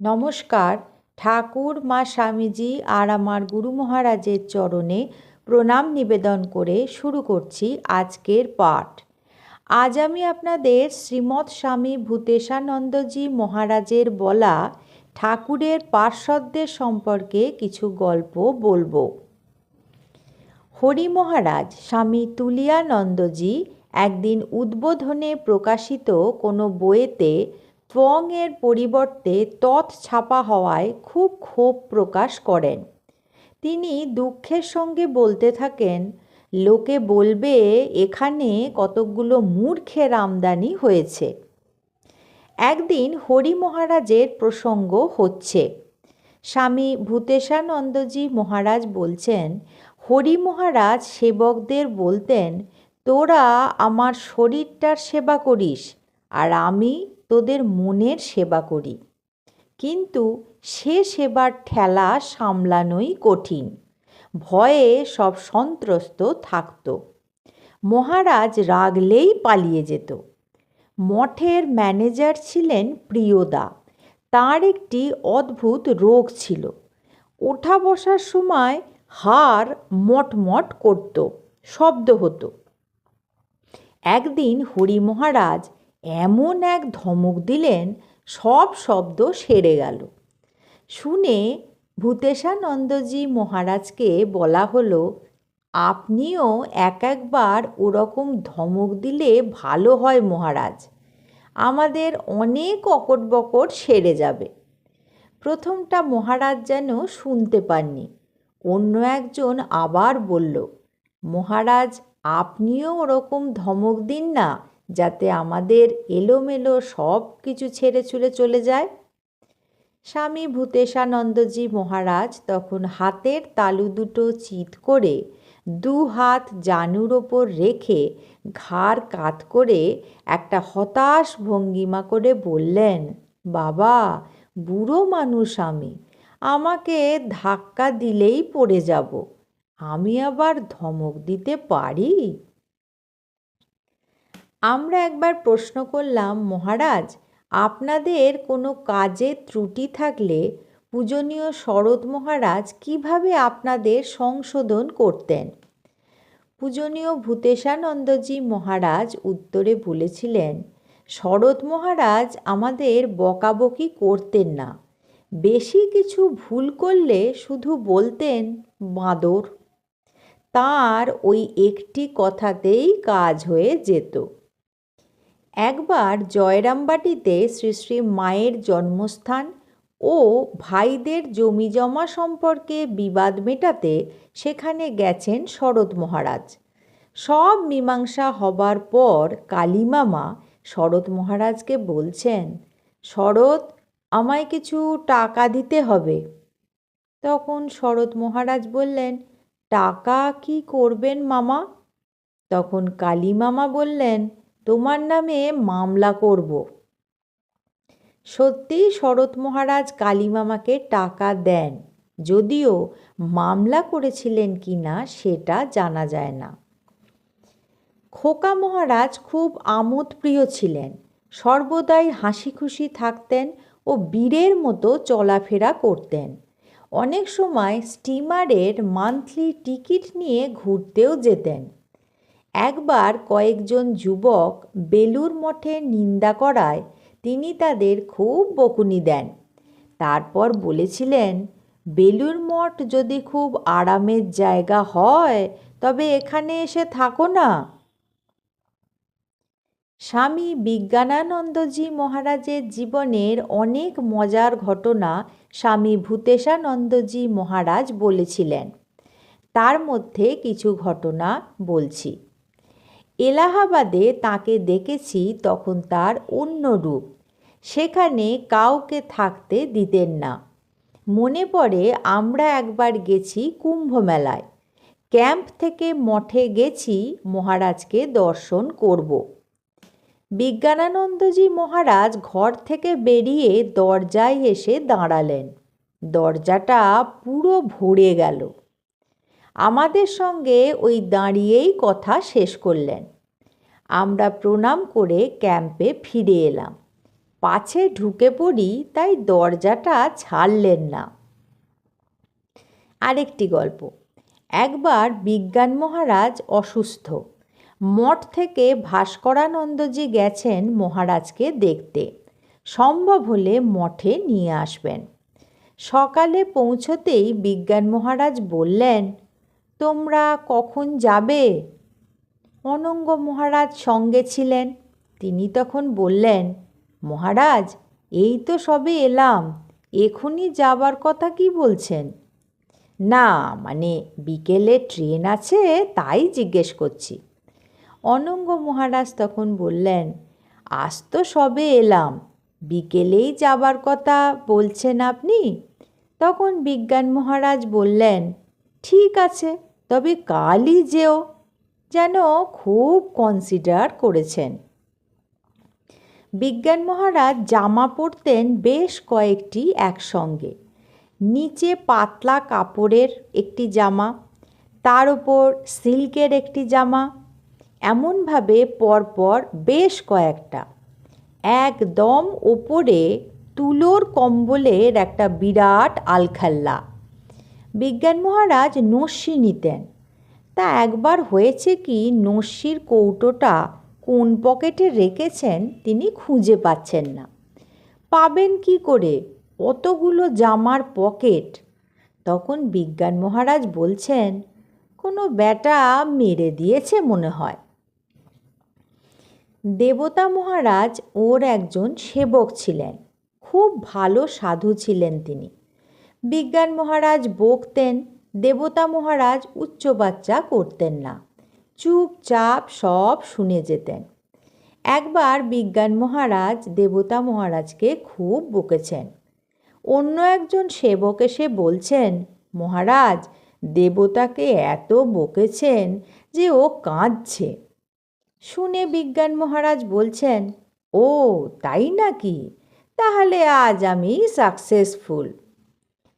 নমস্কার। ঠাকুর, মা স্বামীজি আর আমার গুরু মহারাজের চরণে প্রণাম নিবেদন করে শুরু করছি আজকের পাঠ। আজ আমি আপনাদের শ্রীমৎ স্বামী ভূতেশানন্দজি মহারাজের বলা ঠাকুরের পার্শ্বদের সম্পর্কে কিছু গল্প বলব। হরি মহারাজ, স্বামী তুলিয়ানন্দজি একদিন উদ্বোধনে প্রকাশিত কোনো বইয়েতে ত্বং এর পরিবর্তে তৎ ছাপা হওয়ায় খুব ক্ষোভ প্রকাশ করেন। তিনি দুঃখের সঙ্গে বলতে থাকেন, লোকে বলবে, এখানে কতকগুলো মূর্খের আমদানি হয়েছে। একদিন হরি মহারাজের প্রসঙ্গ হচ্ছে। স্বামী ভূতেশানন্দজি মহারাজ বলছেন, হরি মহারাজ সেবকদের বলতেন, তোরা আমার শরীরটার সেবা করিস, আর আমি তোদের মনের সেবা করি। কিন্তু সে সেবার ঠেলা সামলানোই কঠিন। ভয়ে সব সন্ত্রস্ত থাকত। মহারাজ রাগলেই পালিয়ে যেত। মঠের ম্যানেজার ছিলেন প্রিয়দা। তার একটি অদ্ভুত রোগ ছিল। ওঠা বসার সময় হাড় মটমট করত, শব্দ হতো। একদিন হরি মহারাজ এমন এক ধমক দিলেন, সব শব্দ সেরে গেল। শুনে ভূতেশানন্দজি মহারাজকে বলা হলো, আপনিও এক একবার ওরকম ধমক দিলে ভালো হয় মহারাজ। আমাদের অনেক অকট বকট সেরে যাবে প্রথমটা মহারাজ যেন শুনতে পাননি। অন্য একজন আবার বলল, মহারাজ, আপনিও ওরকম ধমক দিন না। যাতে আমাদের এলোমেলো সব কিছু ছেড়ে ছুড়ে চলে যায়। স্বামী ভূতেশানন্দজি মহারাজ তখন হাতের তালু দুটো চিত করে দু হাত জানুর ওপর রেখে ঘাড় কাত করে একটা হতাশ ভঙ্গিমা করে বললেন, বাবা, বুড়ো মানুষ আমি, আমাকে ধাক্কা দিলেই পড়ে যাব। আমি আবার ধমক দিতে পারি? আমরা একবার প্রশ্ন করলাম, মহারাজ, আপনাদের কোনো কাজে ত্রুটি থাকলে পূজনীয় শরৎ মহারাজ কীভাবে আপনাদের সংশোধন করতেন? পূজনীয় ভূতেশানন্দজি মহারাজ উত্তরে বলেছিলেন, শরৎ মহারাজ আমাদের বকাবকি করতেন না। বেশি কিছু ভুল করলে শুধু বলতেন, বাঁদর। তার ওই একটি কথাতেই কাজ হয়ে যেত। একবার জয়রামবাটিতে শ্রী শ্রী মায়ের জন্মস্থান ও ভাইদের জমি জমা সম্পর্কে বিবাদ মেটাতে সেখানে গেছেন শরৎ মহারাজ। সব মীমাংসা হবার পর কালীমামা শরৎ মহারাজকে বলছেন, শরৎ, আমায় কিছু টাকা দিতে হবে। তখন শরৎ মহারাজ বললেন, টাকা কি করবেন মামা? তখন কালী মামা বললেন তোমার নামে মামলা করব। সত্যিই শরৎ মহারাজ কালীমামাকে টাকা দেন। যদিও মামলা করেছিলেন কি না সেটা জানা যায় না। খোকা মহারাজ খুব আমোদপ্রিয় ছিলেন। সর্বদাই হাসি খুশি থাকতেন ও বীরের মতো চলাফেরা করতেন। অনেক সময় স্টিমারের মান্থলি টিকিট নিয়ে ঘুরতেও যেতেন। একবার কয়েকজন যুবক বেলুর মঠে নিন্দা করায় তিনি তাদের খুব বকুনি দেন। তারপর বলেছিলেন, বেলুর মঠ যদি খুব আরামের জায়গা হয়, তবে এখানে এসে থাকো না। স্বামী বিজ্ঞানানন্দজি মহারাজের জীবনের অনেক মজার ঘটনা স্বামী ভূতেশানন্দজি মহারাজ বলেছিলেন। তার মধ্যে কিছু ঘটনা বলছি। এলাহাবাদে তাকে দেখেছি তখন তার অন্য রূপ। সেখানে কাউকে থাকতে দিতেন না। মনে পড়ে আমরা একবার গেছি কুম্ভ মেলায় ক্যাম্প থেকে মঠে গেছি, মহারাজকে দর্শন করব। বিজ্ঞানানন্দজি মহারাজ ঘর থেকে বেরিয়ে দরজায় এসে দাঁড়ালেন। দরজাটা পুরো ভরে গেল। আমাদের সঙ্গে ওই দাঁড়িয়েই কথা শেষ করলেন। আমরা প্রণাম করে ক্যাম্পে ফিরে এলাম। পাছে ঢুকে পড়ি, তাই দরজাটা ছাড়লেন না। আরেকটি গল্প। একবার বিজ্ঞান মহারাজ অসুস্থ। মঠ থেকে ভাস্করানন্দজি গেছেন মহারাজকে দেখতে। সম্ভব হলে মঠে নিয়ে আসবেন। সকালে পৌঁছতেই বিজ্ঞান মহারাজ বললেন তোমরা কখন যাবে? অনঙ্গ মহারাজ সঙ্গে ছিলেন। তিনি তখন বললেন, মহারাজ, এই তো সবে এলাম এখনই যাবার কথা কি বলছেন? না মানে বিকেলে ট্রেন আছে, তাই জিজ্ঞেস করছি। অনঙ্গ মহারাজ তখন বললেন, আজ তো সবে এলাম, বিকেলেই যাবার কথা বলছেন আপনি? তখন বিজ্ঞান মহারাজ বললেন, ঠিক আছে। তবে কালই যেও যেন খুব কনসিডার করেছেন। বিজ্ঞান মহারাজ জামা পরতেন বেশ কয়েকটি একসঙ্গে। নিচে পাতলা কাপড়ের একটি জামা, তার ওপর সিল্কের একটি জামা, এমনভাবে পরপর বেশ কয়েকটা। একদম ওপরে তুলোর কম্বলের একটা বিরাট আলখাল্লা। বিজ্ঞান মহারাজ নস্যি নিতেন। তা একবার হয়েছে কি নস্যির কৌটোটা কোন পকেটে রেখেছেন তিনি খুঁজে পাচ্ছেন না। পাবেন কি করে? অতগুলো জামার পকেট। তখন বিজ্ঞান মহারাজ বলছেন, কোনো ব্যাটা মেরে দিয়েছে মনে হয়। দেবতা মহারাজ ওর একজন সেবক ছিলেন। খুব ভালো সাধু ছিলেন তিনি। বিজ্ঞান মহারাজ বকতেন, দেবতা মহারাজ উচ্চবাচ্চা করতেন না। চুপচাপ সব শুনে যেতেন। একবার বিজ্ঞান মহারাজ দেবতা মহারাজকে খুব বকেছেন। অন্য একজন সেবক এসে বলছেন, মহারাজ, দেবতাকে এত বকেছেন যে ও কাঁদছে। শুনে বিজ্ঞান মহারাজ বলছেন, ও, তাই নাকি? তাহলে আজ আমি সাকসেসফুল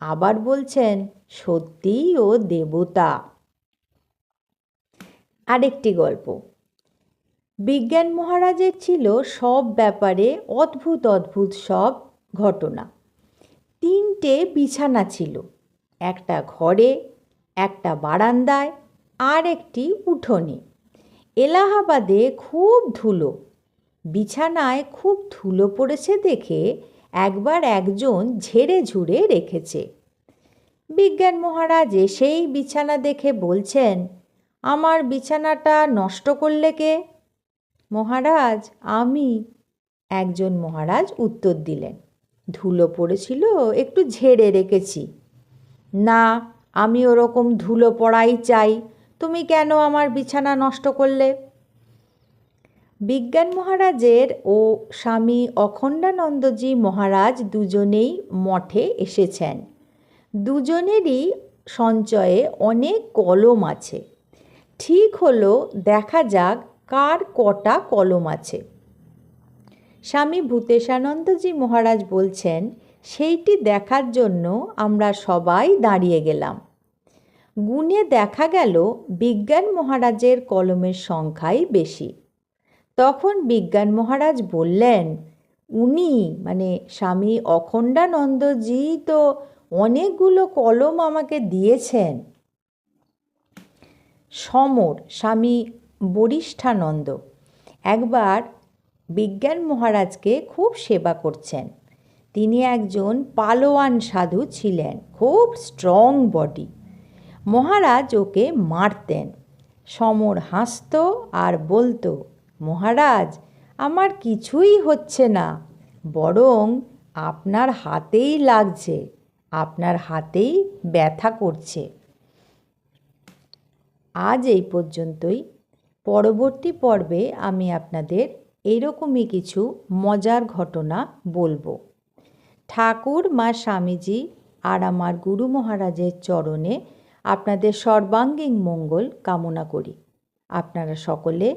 আবার বলছেন, সত্যিই ও দেবতা। আরেকটি গল্প। বিজ্ঞান মহারাজের ছিল সব ব্যাপারে অদ্ভুত অদ্ভুত সব ঘটনা। তিনটে বিছানা ছিল, একটা ঘরে, একটা বারান্দায়, আর একটি উঠোনে। এলাহাবাদে খুব ধুলো, বিছানায় খুব ধুলো পড়েছে দেখে একবার একজন ঝেড়ে ঝুড়ে রেখেছে। বিজ্ঞান মহারাজ এসেই বিছানা দেখে বলছেন, আমার বিছানাটা নষ্ট করলে কে? মহারাজ, আমি। একজন মহারাজ উত্তর দিলেন, ধুলো পড়েছিল, একটু ঝেড়ে রেখেছি। না, আমি ওরকম ধুলো পড়াই চাই। তুমি কেন আমার বিছানা নষ্ট করলে? বিজ্ঞান মহারাজের ও স্বামী অখণ্ডানন্দজি মহারাজ দুজনেই মঠে এসেছেন। দুজনেরই সঞ্চয়ে অনেক কলম আছে। ঠিক হলো, দেখা যাক কার কটা কলম আছে। স্বামী ভূতেশানন্দজি মহারাজ বলছেন, সেইটি দেখার জন্য আমরা সবাই দাঁড়িয়ে গেলাম। গুণে দেখা গেল, বিজ্ঞান মহারাজের কলমের সংখ্যাই বেশি। তখন বিজ্ঞান মহারাজ বললেন, উনি মানে স্বামী অখণ্ডানন্দজি তো অনেকগুলো কলম আমাকে দিয়েছেন। সমর, স্বামী বরিষ্ঠানন্দ, একবার বিজ্ঞান মহারাজকে খুব সেবা করছেন। তিনি একজন পালোয়ান সাধু ছিলেন, খুব স্ট্রং বডি মহারাজ ওকে মারতেন। সমর হাসত আর বলতো মহারাজ, আমার কিছুই হচ্ছে না, বরং আপনার হাতেই লাগছে, আপনার হাতেই ব্যথা করছে। আজ এই পর্যন্তই। পরবর্তী পর্বে আমি আপনাদের এইরকমই কিছু মজার ঘটনা বলব। ঠাকুর, মা স্বামীজি আর আমার গুরু মহারাজের চরণে আপনাদের সর্বাঙ্গীন মঙ্গল কামনা করি। আপনারা সকলে